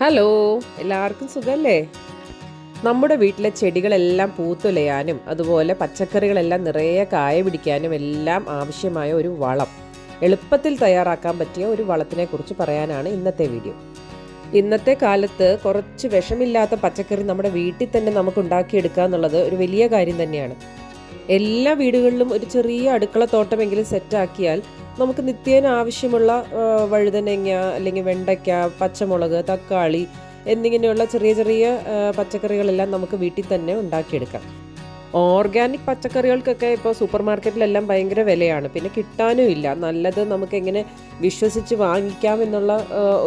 Hello എല്ലാവർക്കും സുഖമല്ലേ നമ്മുടെ വീട്ടിലെ ചെടികളെല്ലാം പൂത്തുലയാനും അതുപോലെ പച്ചക്കറികളെല്ലാം നിറയെ കായ പിടിക്കാനും എല്ലാം ആവശ്യമായ ഒരു വളം. എളുപ്പത്തിൽ തയ്യാറാക്കാൻ പറ്റിയ ഒരു വളത്തിനെ കുറിച്ച് പറയാനാണ് ഇന്നത്തെ വീഡിയോ. ഇന്നത്തെ കാലത്ത് കുറച്ച് വിഷമില്ലാത്ത പച്ചക്കറി നമ്മുടെ വീട്ടിൽ തന്നെ നമുക്ക് ഉണ്ടാക്കിയെടുക്കുക എന്നുള്ളത് ഒരു വലിയ കാര്യം തന്നെയാണ്. എല്ലാ വീടുകളിലും ഒരു ചെറിയ അടുക്കള തോട്ടമെങ്കിലും സെറ്റാക്കിയാൽ നമുക്ക് നിത്യേന ആവശ്യമുള്ള വഴുതനങ്ങ അല്ലെങ്കിൽ വെണ്ടയ്ക്ക പച്ചമുളക് തക്കാളി എന്നിങ്ങനെയുള്ള ചെറിയ ചെറിയ പച്ചക്കറികളെല്ലാം നമുക്ക് വീട്ടിൽ തന്നെ ഉണ്ടാക്കിയെടുക്കാം. ഓർഗാനിക് പച്ചക്കറികൾക്കൊക്കെ ഇപ്പോൾ സൂപ്പർ മാർക്കറ്റിലെല്ലാം ഭയങ്കര വിലയാണ്. പിന്നെ കിട്ടാനും ഇല്ല. നല്ലത് നമുക്ക് എങ്ങനെ വിശ്വസിച്ച് വാങ്ങിക്കാം എന്നുള്ള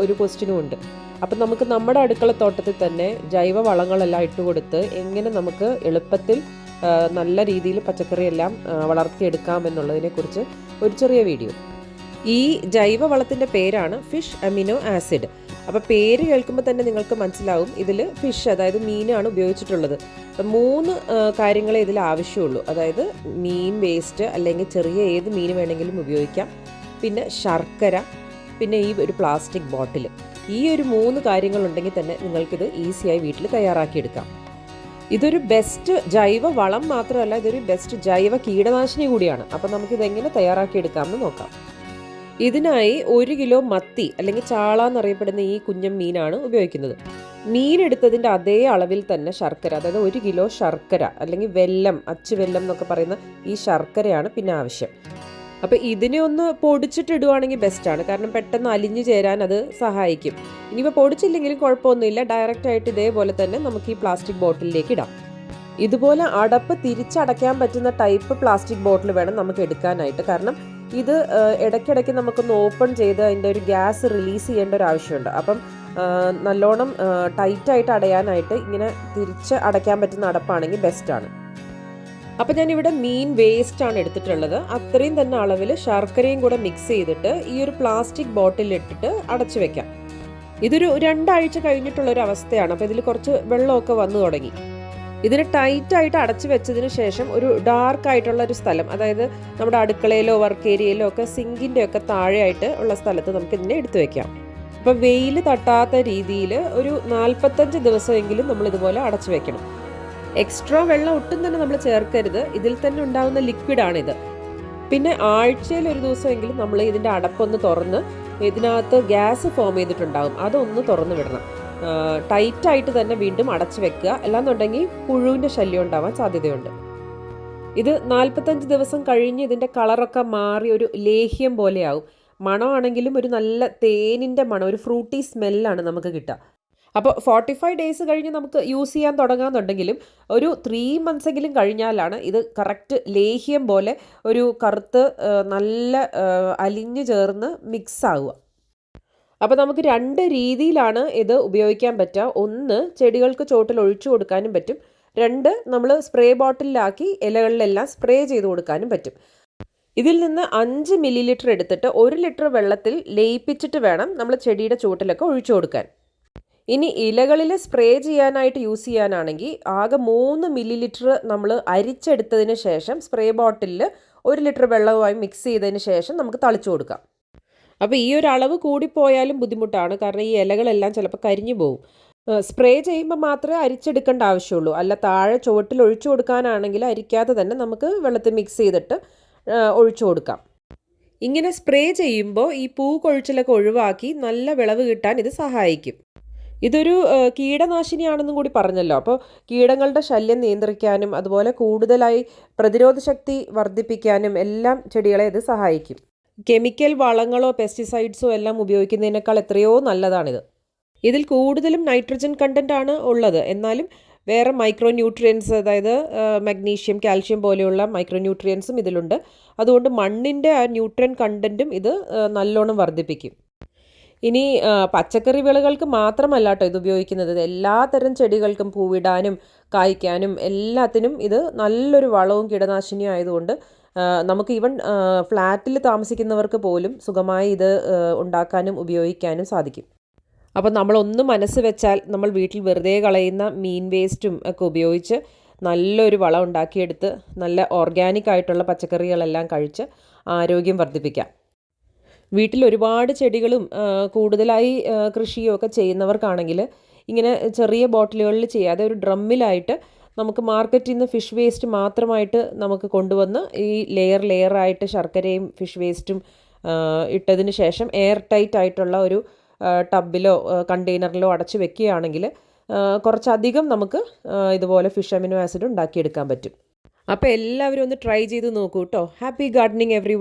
ഒരു ക്വസ്റ്റ്യനും ഉണ്ട്. അപ്പം നമുക്ക് നമ്മുടെ അടുക്കള തോട്ടത്തിൽ തന്നെ ജൈവ വളങ്ങളെല്ലാം ഇട്ട് കൊടുത്ത് എങ്ങനെ നമുക്ക് എളുപ്പത്തിൽ നല്ല രീതിയിൽ പച്ചക്കറിയെല്ലാം വളർത്തിയെടുക്കാം എന്നുള്ളതിനെക്കുറിച്ച് ഒരു ചെറിയ വീഡിയോ. ഈ ജൈവ വളത്തിന്റെ പേരാണ് ഫിഷ് അമിനോ ആസിഡ്. അപ്പോൾ പേര് കേൾക്കുമ്പോൾ തന്നെ നിങ്ങൾക്ക് മനസ്സിലാവും ഇതിൽ ഫിഷ് അതായത് മീനാണ് ഉപയോഗിച്ചിട്ടുള്ളത്. മൂന്ന് കാര്യങ്ങളെ ഇതിൽ ആവശ്യമുള്ളൂ. അതായത് മീൻ വേസ്റ്റ് അല്ലെങ്കിൽ ചെറിയ ഏത് മീൻ വേണമെങ്കിലും ഉപയോഗിക്കാം. പിന്നെ ശർക്കര പിന്നെ ഈ ഒരു പ്ലാസ്റ്റിക് ബോട്ടിൽ ഈ ഒരു മൂന്ന് കാര്യങ്ങളുണ്ടെങ്കിൽ തന്നെ നിങ്ങൾക്കിത് ഈസിയായി വീട്ടിൽ തയ്യാറാക്കിയെടുക്കാം. ഇതൊരു ബെസ്റ്റ് ജൈവ വളം മാത്രമല്ല ഇതൊരു ബെസ്റ്റ് ജൈവ കീടനാശിനി കൂടിയാണ്. അപ്പം നമുക്കിത് എങ്ങനെ തയ്യാറാക്കിയെടുക്കാമെന്ന് നോക്കാം. ഇതിനായി ഒരു കിലോ മത്തി അല്ലെങ്കിൽ ചാള എന്നറിയപ്പെടുന്ന ഈ കുഞ്ഞൻ മീനാണ് ഉപയോഗിക്കുന്നത്. മീൻ എടുത്തതിന്റെ അതേ അളവിൽ തന്നെ ശർക്കര അതായത് ഒരു കിലോ ശർക്കര അല്ലെങ്കിൽ വെല്ലം അച്ചുവെല്ലം എന്നൊക്കെ പറയുന്ന ഈ ശർക്കരയാണ് പിന്നെ ആവശ്യം. അപ്പോൾ ഇതിനെ ഒന്ന് പൊടിച്ചിട്ടിടുവാണെങ്കിൽ ബെസ്റ്റാണ് കാരണം പെട്ടെന്ന് അലിഞ്ഞു ചേരാൻ അത് സഹായിക്കും. ഇനിയിപ്പോൾ പൊടിച്ചില്ലെങ്കിലും കുഴപ്പമൊന്നുമില്ല. ഡയറക്റ്റ് ആയിട്ട് ഇതേപോലെ തന്നെ നമുക്ക് ഈ പ്ലാസ്റ്റിക് ബോട്ടിലേക്ക് ഇടാം. ഇതുപോലെ അടപ്പ് തിരിച്ചടയ്ക്കാൻ പറ്റുന്ന ടൈപ്പ് പ്ലാസ്റ്റിക് ബോട്ടിൽ വേണം നമുക്ക് എടുക്കാനായിട്ട്. കാരണം ഇത് ഇടയ്ക്കിടയ്ക്ക് നമുക്കൊന്ന് ഓപ്പൺ ചെയ്ത് അതിന്റെ ഒരു ഗ്യാസ് റിലീസ് ചെയ്യേണ്ട ഒരു ആവശ്യമുണ്ട്. അപ്പം നല്ലോണം ടൈറ്റായിട്ട് അടയാനായിട്ട് ഇങ്ങനെ തിരിച്ച് അടയ്ക്കാൻ പറ്റുന്ന അടപ്പാണെങ്കിൽ ബെസ്റ്റാണ് അപ്പം ഞാനിവിടെ മീൻ വേസ്റ്റ് ആണ് എടുത്തിട്ടുള്ളത്. അത്രയും തന്നെ അളവിൽ ശർക്കരയും കൂടെ മിക്സ് ചെയ്തിട്ട് ഈ ഒരു പ്ലാസ്റ്റിക് ബോട്ടിൽ ഇട്ടിട്ട് അടച്ചു വെക്കാം. ഇതൊരു രണ്ടാഴ്ച കഴിഞ്ഞിട്ടുള്ള ഒരു അവസ്ഥയാണ്. അപ്പോൾ ഇതിൽ കുറച്ച് വെള്ളമൊക്കെ വന്നു തുടങ്ങി. ഇതിന് ടൈറ്റായിട്ട് അടച്ചു വെച്ചതിന് ശേഷം ഒരു ഡാർക്ക് ആയിട്ടുള്ള ഒരു സ്ഥലം അതായത് നമ്മുടെ അടുക്കളയിലോ വർക്ക് ഏരിയയിലോ ഒക്കെ സിങ്കിന്റെ ഒക്കെ താഴെയായിട്ട് ഉള്ള സ്ഥലത്ത് നമുക്ക് ഇതിനെ എടുത്തു വെക്കാം. അപ്പോൾ വെയിൽ തട്ടാത്ത രീതിയിൽ ഒരു നാൽപ്പത്തഞ്ച് ദിവസമെങ്കിലും നമ്മൾ ഇതുപോലെ അടച്ചു വെക്കണം. എക്സ്ട്രാ വെള്ളം ഒട്ടും തന്നെ നമ്മൾ ചേർക്കരുത്. ഇതിൽ തന്നെ ഉണ്ടാകുന്ന ലിക്വിഡാണിത് പിന്നെ ആഴ്ചയിൽ ഒരു ദിവസമെങ്കിലും നമ്മൾ ഇതിന്റെ അടപ്പൊന്ന് തുറന്ന് ഇതിനകത്ത് ഗ്യാസ് ഫോം ചെയ്തിട്ടുണ്ടാകും അതൊന്ന് തുറന്ന് വിടണം. ടൈറ്റായിട്ട് തന്നെ വീണ്ടും അടച്ചു വെക്കുക. അല്ലാന്നുണ്ടെങ്കിൽ പുഴുവിന്റെ ശല്യം ഉണ്ടാവാൻ സാധ്യതയുണ്ട്. ഇത് നാൽപ്പത്തഞ്ച് ദിവസം കഴിഞ്ഞ് ഇതിന്റെ കളറൊക്കെ മാറി ഒരു ലേഹ്യം പോലെയാവും. മണമാണെങ്കിലും ഒരു നല്ല തേനിന്റെ മണം ഒരു ഫ്രൂട്ടി സ്മെല്ലാണ് നമുക്ക് കിട്ടുക. അപ്പോൾ ഫോർട്ടി ഫൈവ് ഡേയ്സ് കഴിഞ്ഞ് നമുക്ക് യൂസ് ചെയ്യാൻ തുടങ്ങാമെന്നുണ്ടെങ്കിലും ഒരു ത്രീ മന്ത്സ് എങ്കിലും കഴിഞ്ഞാലാണ് ഇത് കറക്റ്റ് ലേഹ്യം പോലെ ഒരു കറുത്ത് നല്ല അലിഞ്ഞു ചേർന്ന് മിക്സ് ആവുക. അപ്പോൾ നമുക്ക് രണ്ട് രീതിയിലാണ് ഇത് ഉപയോഗിക്കാൻ പറ്റുക. ഒന്ന് ചെടികൾക്ക് ചോട്ടിൽ ഒഴിച്ചു കൊടുക്കാനും പറ്റും. രണ്ട് നമ്മൾ സ്പ്രേ ബോട്ടിലാക്കി ഇലകളിലെല്ലാം സ്പ്രേ ചെയ്ത് കൊടുക്കാനും പറ്റും. ഇതിൽ നിന്ന് അഞ്ച് മില്ലി ലിറ്റർ എടുത്തിട്ട് ഒരു ലിറ്റർ വെള്ളത്തിൽ ലയിപ്പിച്ചിട്ട് വേണം നമ്മൾ ചെടിയുടെ ചുവട്ടിലൊക്കെ ഒഴിച്ചു കൊടുക്കാൻ. ഇനി ഇലകളിൽ സ്പ്രേ ചെയ്യാനായിട്ട് യൂസ് ചെയ്യാനാണെങ്കിൽ ആകെ മൂന്ന് മില്ലി ലിറ്റർ നമ്മൾ അരിച്ചെടുത്തതിന് ശേഷം സ്പ്രേ ബോട്ടിലിൽ ഒരു ലിറ്റർ വെള്ളവുമായി മിക്സ് ചെയ്തതിന് ശേഷം നമുക്ക് തളിച്ചു കൊടുക്കാം. അപ്പോൾ ഈ ഒരു അളവ് കൂടിപ്പോയാലും ബുദ്ധിമുട്ടാണ്. കാരണം ഈ ഇലകളെല്ലാം ചിലപ്പോൾ കരിഞ്ഞു പോകും സ്പ്രേ ചെയ്യുമ്പോൾ മാത്രമേ അരിച്ചെടുക്കേണ്ട ആവശ്യമുള്ളൂ. അല്ല താഴെ ചുവട്ടിൽ ഒഴിച്ചു കൊടുക്കാനാണെങ്കിൽ അരിക്കാതെ തന്നെ നമുക്ക് വെള്ളത്തിൽ മിക്സ് ചെയ്തിട്ട് ഒഴിച്ചു കൊടുക്കാം. ഇങ്ങനെ സ്പ്രേ ചെയ്യുമ്പോൾ ഈ പൂ കൊഴിച്ചിലൊക്കെ ഒഴിവാക്കി നല്ല വിളവ് കിട്ടാൻ ഇത് സഹായിക്കും. ഇതൊരു കീടനാശിനിയാണെന്നും കൂടി പറഞ്ഞല്ലോ. അപ്പോൾ കീടങ്ങളുടെ ശല്യം നിയന്ത്രിക്കാനും അതുപോലെ കൂടുതലായി പ്രതിരോധ ശക്തി വർദ്ധിപ്പിക്കാനും എല്ലാം ചെടികളെ ഇത് സഹായിക്കും. കെമിക്കൽ വളങ്ങളോ പെസ്റ്റിസൈഡ്സോ എല്ലാം ഉപയോഗിക്കുന്നതിനേക്കാൾ എത്രയോ നല്ലതാണിത്. ഇതിൽ കൂടുതലും നൈട്രജൻ കണ്ടന്റ് ആണ് ഉള്ളത്. എന്നാലും വേറെ മൈക്രോ ന്യൂട്രിയൻസ് അതായത് മഗ്നീഷ്യം കാൽഷ്യം പോലെയുള്ള മൈക്രോ ന്യൂട്രിയൻസും ഇതിലുണ്ട്. അതുകൊണ്ട് മണ്ണിന്റെ ആ ന്യൂട്രിയൻ കണ്ടന്റും ഇത് നല്ലോണം വർദ്ധിപ്പിക്കും. ഇനി പച്ചക്കറി വിളകൾക്ക് മാത്രമല്ല കേട്ടോ ഇത് ഉപയോഗിക്കുന്നത്. എല്ലാ എല്ലാത്തരം ചെടികൾക്കും പൂവിടാനും കായ്ക്കാനും എല്ലാത്തിനും ഇത് നല്ലൊരു വളവും കീടനാശിനിയും ആയതുകൊണ്ട് നമുക്ക് ഈവൻ ഫ്ലാറ്റിൽ താമസിക്കുന്നവർക്ക് പോലും സുഖമായി ഇത് ഉണ്ടാക്കാനും ഉപയോഗിക്കാനും സാധിക്കും. അപ്പോൾ നമ്മളൊന്ന് മനസ്സ് വെച്ചാൽ നമ്മൾ വീട്ടിൽ വെറുതെ കളയുന്ന മീൻ വേസ്റ്റും ഒക്കെ ഉപയോഗിച്ച് നല്ലൊരു വളം ഉണ്ടാക്കിയെടുത്ത് നല്ല ഓർഗാനിക് ആയിട്ടുള്ള പച്ചക്കറികളെല്ലാം കഴിച്ച് ആരോഗ്യം വർദ്ധിപ്പിക്കാം. വീട്ടിൽ ഒരുപാട് ചെടികളും കൂടുതലായി കൃഷിയും ഒക്കെ ചെയ്യുന്നവർക്കാണെങ്കിൽ ഇങ്ങനെ ചെറിയ ബോട്ടിലുകളിൽ ചെയ്യാതെ ഒരു ഡ്രമ്മിലായിട്ട് നമുക്ക് മാർക്കറ്റിൽ നിന്ന് ഫിഷ് വേസ്റ്റ് മാത്രമായിട്ട് നമുക്ക് കൊണ്ടുവന്ന് ഈ ലെയർ ലെയറായിട്ട് ശർക്കരയും ഫിഷ് വേസ്റ്റും ഇട്ടതിന് ശേഷം എയർ ടൈറ്റ് ആയിട്ടുള്ള ഒരു ടബിലോ കണ്ടെയ്നറിലോ അടച്ച് വെക്കുകയാണെങ്കിൽ കുറച്ചധികം നമുക്ക് ഇതുപോലെ ഫിഷ് അമിനോ ആസിഡ് ഉണ്ടാക്കിയെടുക്കാൻ പറ്റും. അപ്പോൾ എല്ലാവരും ഒന്ന് ട്രൈ ചെയ്ത് നോക്കൂ കേട്ടോ. Happy gardening every